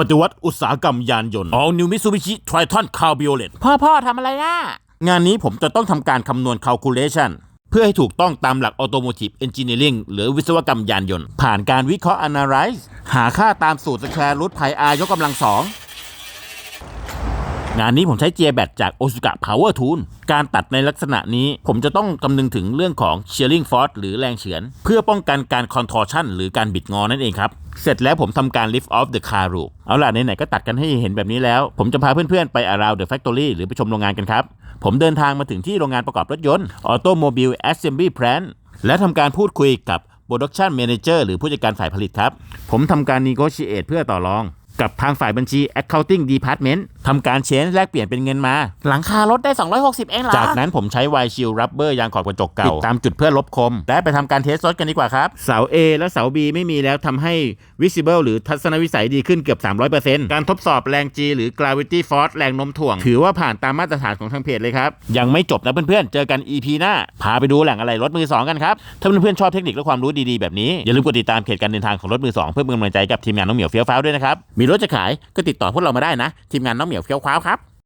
ปฏิวัติอุตสาหกรรมยานยนต์ All New Mitsubishi Triton Cabriolet พ่อพ่อทำอะไรอะ งานนี้ผมจะต้องทำการคำนวณ calculation เพื่อให้ถูกต้องตามหลัก automotive engineering หรือวิศวกรรมยานยนต์ ผ่านการวิเคราะห์ analyze หาค่าตามสูตร square root pi r ยกกำลังสอง งานนี้ผมใช้เจียแบตจาก Osuka Power Tool การตัดในลักษณะนี้ผมจะต้องคำนึงถึงเรื่องของ shearing force หรือแรงเฉือน เพื่อป้องกันการ contortion หรือการบิดงอนั่นเองครับ เสร็จแล้วผมทำการ lift off the car roof เอาล่ะไหนๆก็ตัดกันให้เห็นแบบนี้แล้ว ผมจะพาเพื่อนๆไป around the factory หรือไปชมโรงงานกันครับ ผมเดินทางมาถึงที่โรงงานประกอบรถยนต์ Automobile Assembly Plant และทำการพูดคุยกับ Production Manager หรือผู้จัดการฝ่ายผลิตครับ ผมทำการ negotiate เพื่อต่อรอง กับทางฝ่ายบัญชี Accounting Department ทำการเชนแลกเปลี่ยนเป็นเงินมา หลังคารถได้ 260 เองเหรอ จากนั้นผมใช้ไวชิลรับเบอร์ยางขอบกระจกเก่าติดตามจุดเพื่อลบคม และไปทำการเทสรถกันดีกว่าครับ เสา A และเสา B ไม่มีแล้วทำให้ visible หรือทัศนวิสัยดีขึ้นเกือบ 300%การทดสอบแรง G หรือ gravity force แรงโน้มถ่วง ถือว่าผ่านตามมาตรฐานของทางเพจเลยครับ ยังไม่จบนะเพื่อนๆ เจอกัน EP หน้า พาไปดูแหล่งอะไรรถมือสองกันครับ ถ้าเพื่อนๆชอบเทคนิคและความรู้ดีๆแบบนี้อย่าลืมกดติดตามเพจการเดินทางของรถมือสองเพื่อเป็นกำลังใจกับทีมงานน้องเหมียวเฟี้ยวฟ้าวด้วยนะครับมีรถจะขายก็ติดต่อพวกเรามาได้นะทีมงานน้องเหมียวเฟี้ยวฟ้าวครับ